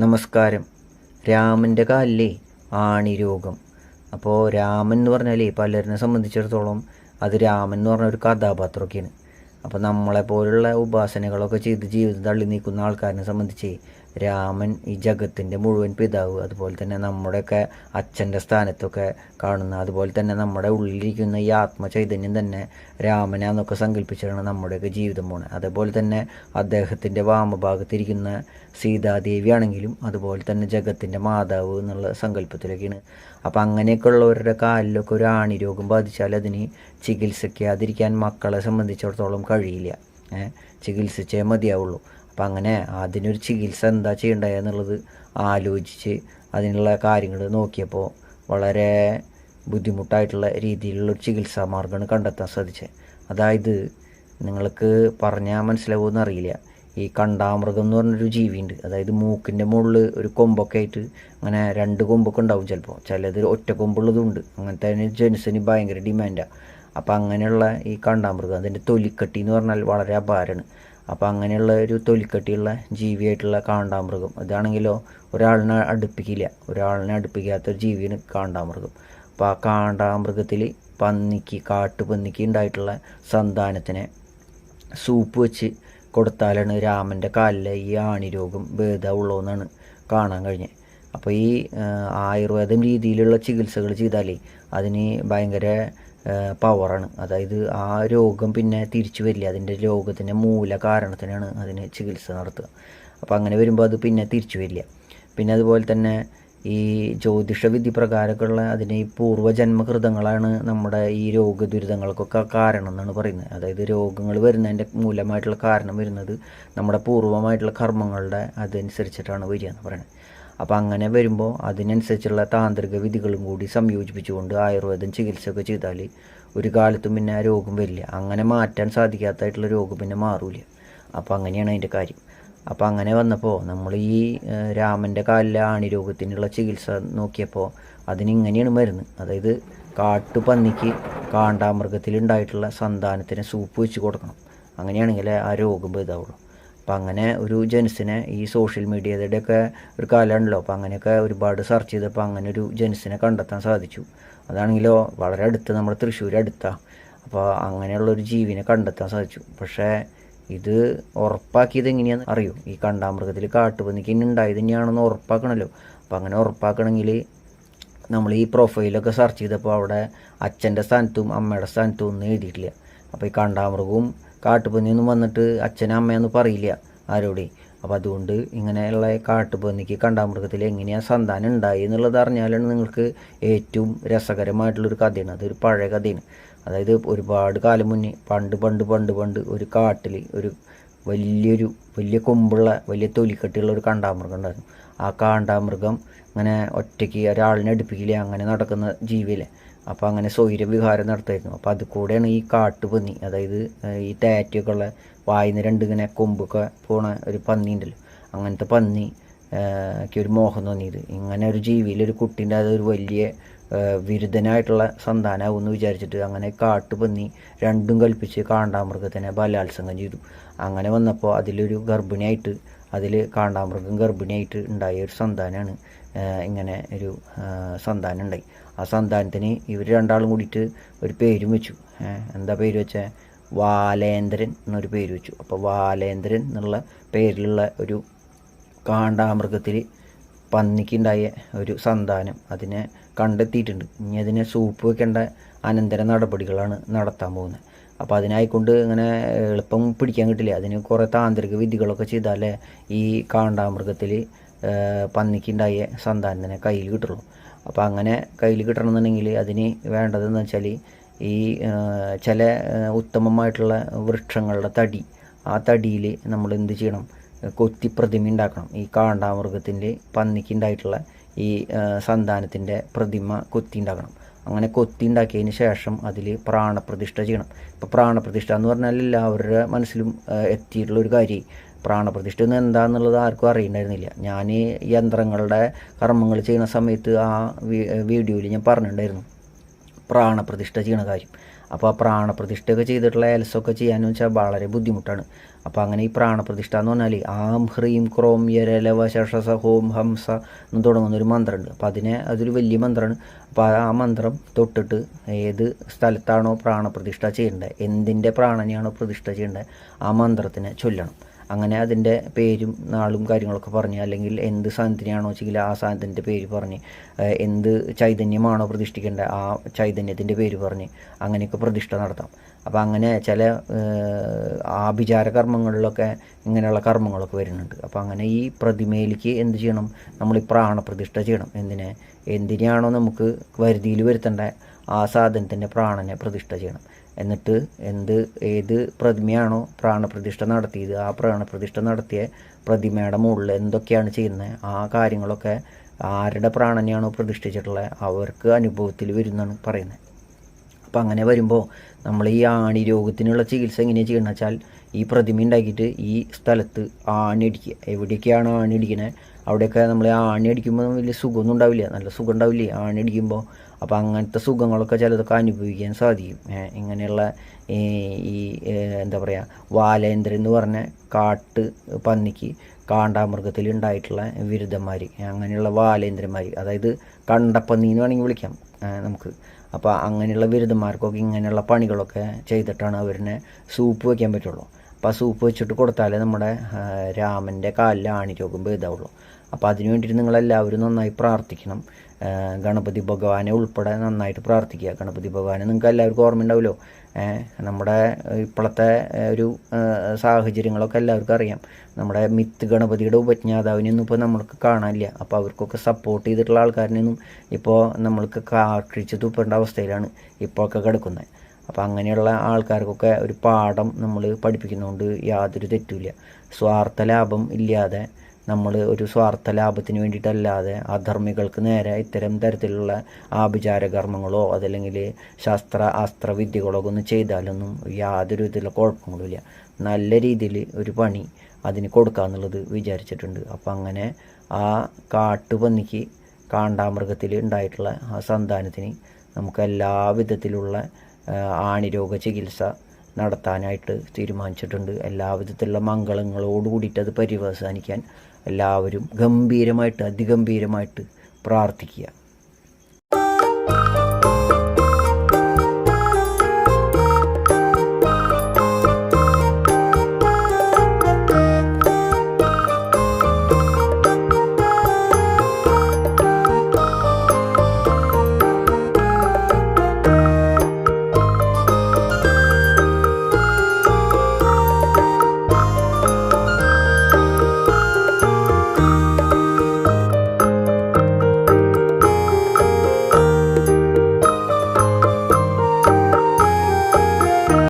നമസ്കാരം. രാമന്റെ കാലിലെ ആണിരോഗം അപ്പോൾ രാമൻ എന്ന് പറഞ്ഞാൽ പലരിനെ സംബന്ധിച്ചിടത്തോളം അത് രാമൻ എന്ന് പറഞ്ഞ ഒരു കഥാപാത്രമൊക്കെയാണ്. അപ്പോൾ നമ്മളെ പോലുള്ള ഉപാസനകളൊക്കെ ചെയ്ത് ജീവിതം തള്ളി നീക്കുന്ന ആൾക്കാരനെ സംബന്ധിച്ച് രാമൻ ഈ ജഗത്തിന്റെ മുഴുവൻ പിതാവ്. അതുപോലെ തന്നെ നമ്മുടെയൊക്കെ അച്ഛന്റെ സ്ഥാനത്തൊക്കെ കാണുന്ന അതുപോലെ തന്നെ നമ്മുടെ ഉള്ളിലിരിക്കുന്ന ഈ ആത്മചൈതന്യം തന്നെ രാമനാന്നൊക്കെ സങ്കല്പിച്ചാണ് നമ്മുടെയൊക്കെ ജീവിതം പോണത്. അതേപോലെ തന്നെ അദ്ദേഹത്തിന്റെ വാമഭാഗത്തിരിക്കുന്ന സീതാദേവി ആണെങ്കിലും അതുപോലെ തന്നെ ജഗത്തിന്റെ മാതാവ് എന്നുള്ള സങ്കല്പത്തിലൊക്കെയാണ്. അപ്പം അങ്ങനെയൊക്കെ ഉള്ളവരുടെ കാലിലൊക്കെ ഒരു ആണി രോഗം ബാധിച്ചാൽ അതിന് ചികിത്സിക്കാതിരിക്കാൻ മക്കളെ സംബന്ധിച്ചിടത്തോളം കഴിയില്ല. ചികിത്സിച്ചേ മതിയാവുള്ളൂ. അപ്പം അങ്ങനെ അതിനൊരു ചികിത്സ എന്താ ചെയ്യേണ്ടതെന്നുള്ളത് ആലോചിച്ച് അതിനുള്ള കാര്യങ്ങൾ നോക്കിയപ്പോൾ വളരെ ബുദ്ധിമുട്ടായിട്ടുള്ള രീതിയിലുള്ള ഒരു ചികിത്സാ മാർഗമാണ് കണ്ടെത്താൻ സാധിച്ചത് അതായത് നിങ്ങൾക്ക് പറഞ്ഞാൽ മനസ്സിലാവുമെന്ന് അറിയില്ല. ഈ കണ്ടാമൃഗം എന്ന് പറഞ്ഞൊരു ജീവിയുണ്ട് അതായത് മൂക്കിന്റെ മുകളിൽ ഒരു കൊമ്പൊക്കെ ആയിട്ട് അങ്ങനെ രണ്ട് കൊമ്പൊക്കെ ഉണ്ടാവും ചിലപ്പോൾ ചിലത് ഒറ്റ കൊമ്പുള്ളതുണ്ട് അങ്ങനത്തെ ജെൻസിന് ഭയങ്കര ഡിമാൻഡാണ് അപ്പോൾ അങ്ങനെയുള്ള ഈ കണ്ടാമൃഗം അതിന്റെ തൊലിക്കട്ടി എന്ന് പറഞ്ഞാൽ വളരെ അപാരമാണ് അപ്പോൾ അങ്ങനെയുള്ള ഒരു തൊലിക്കട്ടിയുള്ള ജീവിയായിട്ടുള്ള കാണ്ടാമൃഗം. അതാണെങ്കിലോ ഒരാളിനെ അടുപ്പിക്കില്ല. ഒരാളിനെ അടുപ്പിക്കാത്ത ഒരു ജീവിയാണ് കാണ്ടാമൃഗം. അപ്പോൾ ആ കാണ്ടാമൃഗത്തിൽ പന്നിക്ക് കാട്ടുപന്നിക്ക് ഉണ്ടായിട്ടുള്ള സന്താനത്തിനെ സൂപ്പ് വെച്ച് കൊടുത്താലാണ് രാമന്റെ കാലിലെ ഈ ആണി രോഗം ഭേദമുള്ളതെന്നാണ് കാണാൻ കഴിഞ്ഞത് അപ്പോൾ ഈ ആയുർവേദം രീതിയിലുള്ള ചികിത്സകൾ ചെയ്താലേ അതിന് ഭയങ്കര പവറാണ് അതായത് ആ രോഗം പിന്നെ തിരിച്ചു വരില്ല. അതിന്റെ രോഗത്തിന്റെ മൂല കാരണത്തിനാണ് അതിന് ചികിത്സ നടത്തുക. അപ്പോൾ അങ്ങനെ വരുമ്പോൾ അത് പിന്നെ തിരിച്ചു വരില്ല. പിന്നെ അതുപോലെ തന്നെ ഈ ജ്യോതിഷ വിധി പ്രകാരമൊക്കെയുള്ള അതിന് ഈ പൂർവജന്മകൃതങ്ങളാണ് നമ്മുടെ ഈ രോഗ ദുരിതങ്ങൾക്കൊക്കെ കാരണം എന്നാണ് പറയുന്നത്. അതായത് രോഗങ്ങൾ വരുന്നതിന്റെ മൂലമായിട്ടുള്ള കാരണം വരുന്നത് നമ്മുടെ പൂർവമായിട്ടുള്ള കർമ്മങ്ങളുടെ അതനുസരിച്ചിട്ടാണ് വരിക എന്ന് പറയുന്നത്. അപ്പോൾ അങ്ങനെ വരുമ്പോൾ അതിനനുസരിച്ചുള്ള താന്ത്രിക വിധികളും കൂടി സംയോജിപ്പിച്ചുകൊണ്ട് ആയുർവേദം ചികിത്സയൊക്കെ ചെയ്താൽ ഒരു കാലത്തും പിന്നെ ആ രോഗം വരില്ല. അങ്ങനെ മാറ്റാൻ സാധിക്കാത്തതായിട്ടുള്ള രോഗം പിന്നെ മാറൂല. അപ്പോൾ അങ്ങനെയാണ് അതിന്റെ കാര്യം. അപ്പോൾ അങ്ങനെ വന്നപ്പോൾ നമ്മൾ ഈ രാമന്റെ കാലിലെ ആണി രോഗത്തിനുള്ള ചികിത്സ നോക്കിയപ്പോൾ അതിനിങ്ങനെയാണ് മരുന്ന്. അതായത് കാട്ടുപന്നിക്ക് കാണ്ടാമൃഗത്തിലുണ്ടായിട്ടുള്ള സന്താനത്തിന് സൂപ്പ് വെച്ച് കൊടുക്കണം. അങ്ങനെയാണെങ്കിൽ ആ രോഗം ഭേദാവുള്ളൂ അപ്പം അങ്ങനെ ഒരു ജെൻസിനെ ഈ സോഷ്യൽ മീഡിയയുടെയൊക്കെ ഒരു കാലമാണല്ലോ. അപ്പോൾ അങ്ങനെയൊക്കെ ഒരുപാട് സെർച്ച് ചെയ്തപ്പോൾ അങ്ങനെ ഒരു ജെൻസിനെ കണ്ടെത്താൻ സാധിച്ചു. അതാണെങ്കിലോ വളരെ അടുത്ത് നമ്മൾ തൃശ്ശൂർ അടുത്താണ് അപ്പോൾ അങ്ങനെയുള്ള ഒരു ജീവിനെ കണ്ടെത്താൻ സാധിച്ചു. പക്ഷേ ഇത് ഉറപ്പാക്കിയത് എങ്ങനെയാണെന്ന് അറിയൂ? ഈ കണ്ടാമൃഗത്തിൽ കാട്ടുപന്നിക്ക് ഇനി ഉണ്ടായത് തന്നെയാണെന്ന് ഉറപ്പാക്കണമല്ലോ അപ്പം അങ്ങനെ ഉറപ്പാക്കണമെങ്കിൽ നമ്മൾ ഈ പ്രൊഫൈലൊക്കെ സെർച്ച് ചെയ്തപ്പോൾ അവിടെ അച്ഛന്റെ സ്ഥാനത്തും അമ്മയുടെ സ്ഥാനത്തും ഒന്നും എഴുതിയിട്ടില്ല. അപ്പോൾ ഈ കണ്ടാമൃഗവും കാട്ടുപന്നിയൊന്നും വന്നിട്ട് അച്ഛനും അമ്മയൊന്നും പറയില്ല ആരോടെ. അപ്പോൾ അതുകൊണ്ട് ഇങ്ങനെയുള്ള കാട്ടുപന്നിക്ക് കണ്ടാമൃഗത്തിൽ എങ്ങനെയാണ് സന്താനം ഉണ്ടായി എന്നുള്ളത് അറിഞ്ഞാലാണ് നിങ്ങൾക്ക് ഏറ്റവും രസകരമായിട്ടുള്ളൊരു കഥയാണ്. അതൊരു പഴയ കഥയാണ്. അതായത് ഒരുപാട് കാലം മുന്നേ പണ്ട് പണ്ട് പണ്ട് പണ്ട് ഒരു കാട്ടിൽ ഒരു വലിയൊരു വലിയ കൊമ്പുള്ള വലിയ തൊലിക്കെട്ടിയുള്ള ഒരു കണ്ടാമൃഗം ഉണ്ടായിരുന്നു. ആ കാണ്ടാമൃഗം ഇങ്ങനെ ഒറ്റയ്ക്ക് ഒരാളിനെ അടുപ്പിക്കില്ല? അങ്ങനെ നടക്കുന്ന ജീവിയല്ലേ. അപ്പോൾ അങ്ങനെ സ്വൈരവിഹാരം നടത്തായിരുന്നു. അപ്പോൾ അത് കൂടെയാണ് ഈ കാട്ടുപന്നി അതായത് ഈ ടാറ്റൊക്കെ ഉള്ള വായിന്ന് രണ്ട് ഇങ്ങനെ കൊമ്പൊക്കെ പോണ ഒരു പന്നി ഉണ്ടല്ലോ. അങ്ങനത്തെ പന്നി ക്ക് ഒരു മോഹം തോന്നിയത്. ഇങ്ങനെ ഒരു ജീവിയിൽ ഒരു കുട്ടീന്റെ അതൊരു വലിയ വിരുദ്ധനായിട്ടുള്ള സന്താനമാവും എന്ന് വിചാരിച്ചിട്ട് അങ്ങനെ കാട്ടുപന്നി രണ്ടും കൽപ്പിച്ച് കാണ്ടാമൃഗത്തിനെ ബലാത്സംഗം ചെയ്തു. അങ്ങനെ വന്നപ്പോൾ അതിലൊരു ഗർഭിണിയായിട്ട് അതിൽ കാണ്ടാമൃഗം ഗർഭിണിയായിട്ട് ഉണ്ടായ ഒരു സന്താനമാണ് ഇങ്ങനെ ഒരു സന്താനം ഉണ്ടായി. ആ സന്താനത്തിന് ഇവർ രണ്ടാളും കൂടിയിട്ട് ഒരു പേരും വെച്ചു. എന്താ പേര് വെച്ചാൽ വാലേന്ദ്രൻ എന്നൊരു പേര് വെച്ചു. അപ്പോൾ വാലേന്ദ്രൻ എന്നുള്ള പേരിലുള്ള ഒരു കാണ്ടാമൃഗത്തിൽ പന്നിക്കുണ്ടായ ഒരു സന്താനം. അതിനെ കണ്ടെത്തിയിട്ടുണ്ട്. ഇനി അതിനെ സൂപ്പ് വെക്കേണ്ട അനന്തര നടപടികളാണ് നടത്താൻ പോകുന്നത്. അപ്പോൾ അതിനായിക്കൊണ്ട് ഇങ്ങനെ എളുപ്പം പിടിക്കാൻ കിട്ടില്ല. അതിന് കുറേ താന്ത്രിക വിധികളൊക്കെ ചെയ്താലേ ഈ കാണ്ടാമൃഗത്തിൽ പന്നിക്കുണ്ടായ സന്താനത്തിനെ കയ്യിൽ കിട്ടുള്ളൂ. അപ്പോൾ അങ്ങനെ കയ്യിൽ കിട്ടണമെന്നുണ്ടെങ്കിൽ അതിന് വേണ്ടതെന്ന് വെച്ചാൽ ഈ ചില ഉത്തമമായിട്ടുള്ള വൃക്ഷങ്ങളുടെ തടി. ആ തടിയിൽ നമ്മൾ എന്ത് ചെയ്യണം? കൊത്തി പ്രതിമ ഉണ്ടാക്കണം. ഈ കാണ്ടാമൃഗത്തിന്റെ പന്നിക്കുണ്ടായിട്ടുള്ള ഈ സന്താനത്തിന്റെ പ്രതിമ കൊത്തി ഉണ്ടാക്കണം അങ്ങനെ കൊത്തി ഉണ്ടാക്കിയതിന് ശേഷം അതിൽ പ്രാണപ്രതിഷ്ഠ ചെയ്യണം. ഇപ്പോൾ പ്രാണപ്രതിഷ്ഠ എന്ന് പറഞ്ഞാൽ എല്ലാവരുടെ മനസ്സിലും എത്തിയിട്ടുള്ള ഒരു കാര്യം. പ്രാണപ്രതിഷ്ഠ എന്ന് എന്താണെന്നുള്ളത് ആർക്കും അറിയണ്ടായിരുന്നില്ല. ഞാൻ യന്ത്രങ്ങളുടെ കർമ്മങ്ങൾ ചെയ്യുന്ന സമയത്ത് ആ വീഡിയോയിൽ ഞാൻ പറഞ്ഞിട്ടുണ്ടായിരുന്നു. പ്രാണപ്രതിഷ്ഠ ചെയ്യണ കാര്യം. അപ്പോൾ ആ പ്രാണപ്രതിഷ്ഠയൊക്കെ ചെയ്തിട്ടുള്ള എൽസൊക്കെ ചെയ്യാന്ന് വെച്ചാൽ വളരെ ബുദ്ധിമുട്ടാണ്. അപ്പോൾ അങ്ങനെ ഈ പ്രാണപ്രതിഷ്ഠ എന്ന് പറഞ്ഞാൽ ആം ഹ്രീം ക്രോം യരലവ ശഷസ ഹോം ഹംസ എന്ന് തുടങ്ങുന്ന ഒരു മന്ത്രമുണ്ട് അപ്പോൾ അതിനെ അതൊരു വലിയ മന്ത്രമാണ് അപ്പോൾ ആ മന്ത്രം തൊട്ടിട്ട് ഏത് സ്ഥലത്താണോ പ്രാണപ്രതിഷ്ഠ ചെയ്യേണ്ടത് എന്തിന്റെ പ്രാണനെയാണോ പ്രതിഷ്ഠ ചെയ്യേണ്ടത് ആ മന്ത്രത്തിനെ ചൊല്ലണം. അങ്ങനെ അതിന്റെ പേരും നാളും കാര്യങ്ങളൊക്കെ പറഞ്ഞ് അല്ലെങ്കിൽ എന്ത് സാധനത്തിനെയാണോ വെച്ചെങ്കിൽ ആ സാധനത്തിന്റെ പേര് പറഞ്ഞ് എന്ത് ചൈതന്യമാണോ പ്രതിഷ്ഠിക്കേണ്ടത് ആ ചൈതന്യത്തിന്റെ പേര് പറഞ്ഞ് അങ്ങനെയൊക്കെ പ്രതിഷ്ഠ നടത്താം. അപ്പോൾ അങ്ങനെ ചില ആഭിചാര കർമ്മങ്ങളിലൊക്കെ ഇങ്ങനെയുള്ള കർമ്മങ്ങളൊക്കെ വരുന്നുണ്ട്. അപ്പോൾ അങ്ങനെ ഈ പ്രതിമയിലേക്ക് എന്ത് ചെയ്യണം? നമ്മൾ ഈ പ്രാണപ്രതിഷ്ഠ ചെയ്യണം. എന്തിനെ? എന്തിനെയാണോ നമുക്ക് വരുതിയിൽ വരുത്തേണ്ട ആ സാധനത്തിന്റെ പ്രാണനെ പ്രതിഷ്ഠ ചെയ്യണം. എന്നിട്ട് എന്ത് ഏത് പ്രതിമയാണോ പ്രാണപ്രതിഷ്ഠ നടത്തിയത് ആ പ്രാണപ്രതിഷ്ഠ നടത്തിയ പ്രതിമയുടെ മുകളിൽ എന്തൊക്കെയാണ് ചെയ്യുന്നത് ആ കാര്യങ്ങളൊക്കെ ആരുടെ പ്രാണനെയാണോ പ്രതിഷ്ഠിച്ചിട്ടുള്ളത് അവർക്ക് അനുഭവത്തിൽ വരുന്നതാണ് പറയുന്നത്. അപ്പോൾ അങ്ങനെ വരുമ്പോൾ നമ്മൾ ഈ ആണി രോഗത്തിനുള്ള ചികിത്സ എങ്ങനെയാണ് ചെയ്യണമെന്ന് വെച്ചാൽ ഈ പ്രതിമ ഉണ്ടാക്കിയിട്ട് ഈ സ്ഥലത്ത് ആണി അടിക്കുക. എവിടെയൊക്കെയാണ് ആണി അടിക്കണേ? അവിടെയൊക്കെ നമ്മൾ ആണി അടിക്കുമ്പോൾ വലിയ സുഖമൊന്നും ഉണ്ടാവില്ല. നല്ല സുഖം ഉണ്ടാവില്ലേ? ആണി അടിക്കുമ്പോൾ അപ്പോൾ അങ്ങനത്തെ സുഖങ്ങളൊക്കെ ചിലതൊക്കെ അനുഭവിക്കാൻ സാധിക്കും. ഇങ്ങനെയുള്ള ഈ എന്താ പറയുക വാലേന്ദ്രൻ എന്ന് പറഞ്ഞ കാട്ട് പന്നിക്ക് കാണ്ടാമൃഗത്തിൽ ഉണ്ടായിട്ടുള്ള വിരുദ്ധന്മാർ അങ്ങനെയുള്ള വാലേന്ദ്രന്മാർ അതായത് കണ്ടപ്പന്നി എന്ന് വേണമെങ്കിൽ വിളിക്കാം നമുക്ക്. അപ്പോൾ അങ്ങനെയുള്ള ബിരുദന്മാർക്കൊക്കെ ഇങ്ങനെയുള്ള പണികളൊക്കെ ചെയ്തിട്ടാണ് അവരിനെ സൂപ്പ് വയ്ക്കാൻ പറ്റുള്ളൂ. അപ്പോൾ ആ സൂപ്പ് വെച്ചിട്ട് കൊടുത്താലേ നമ്മുടെ രാമന്റെ കാലിൽ ആണിരോഗം ഭേദമാവുള്ളൂ അപ്പോൾ അതിനു വേണ്ടിയിട്ട് നിങ്ങളെല്ലാവരും നന്നായി പ്രാർത്ഥിക്കണം. ഗണപതി ഭഗവാനെ ഉൾപ്പെടെ നന്നായിട്ട് പ്രാർത്ഥിക്കുക. ഗണപതി ഭഗവാനെ നിങ്ങൾക്ക് എല്ലാവർക്കും ഓർമ്മ ഉണ്ടാവുമല്ലോ നമ്മുടെ ഇപ്പോഴത്തെ ഒരു സാഹചര്യങ്ങളൊക്കെ എല്ലാവർക്കും അറിയാം. നമ്മുടെ മിത്ത് ഗണപതിയുടെ ഉപജ്ഞാതാവിനെയൊന്നും ഇപ്പോൾ നമ്മൾക്ക് കാണാനില്ല. അപ്പോൾ അവർക്കൊക്കെ സപ്പോർട്ട് ചെയ്തിട്ടുള്ള ആൾക്കാരിനൊന്നും ഇപ്പോൾ നമ്മൾക്ക് കാക്ഷിച്ച് തുപ്പേണ്ട അവസ്ഥയിലാണ് ഇപ്പോഴൊക്കെ കിടക്കുന്നത്. അപ്പോൾ അങ്ങനെയുള്ള ആൾക്കാർക്കൊക്കെ ഒരു പാഠം നമ്മൾ പഠിപ്പിക്കുന്നതുകൊണ്ട് യാതൊരു തെറ്റുമില്ല. സ്വാർത്ഥ ലാഭം ഇല്ലാതെ നമ്മൾ ഒരു സ്വാർത്ഥ ലാഭത്തിന് വേണ്ടിയിട്ടല്ലാതെ അധർമ്മികൾക്ക് നേരെ ഇത്തരം തരത്തിലുള്ള ആഭിചാര കർമ്മങ്ങളോ അതല്ലെങ്കിൽ ശാസ്ത്ര അസ്ത്ര വിദ്യകളോ ഒന്നും ചെയ്താലൊന്നും യാതൊരു വിധത്തിലുള്ള കുഴപ്പങ്ങളുമില്ല. നല്ല രീതിയിൽ ഒരു പണി അതിന് കൊടുക്കാന്നുള്ളത് വിചാരിച്ചിട്ടുണ്ട്. അപ്പം അങ്ങനെ ആ കാട്ടുപന്നിക്ക് കാണ്ടാമൃഗത്തിൽ ഉണ്ടായിട്ടുള്ള ആ സന്താനത്തിന് നമുക്ക് എല്ലാ വിധത്തിലുള്ള ആണിരോഗ ചികിത്സ നടത്താനായിട്ട് തീരുമാനിച്ചിട്ടുണ്ട്. എല്ലാവിധത്തിലുള്ള മംഗളങ്ങളോട് കൂടിയിട്ട് അത് പര്യവസാനിക്കാൻ എല്ലാവരും ഗംഭീരമായിട്ട് അതിഗംഭീരമായിട്ട് പ്രാർത്ഥിക്കുക.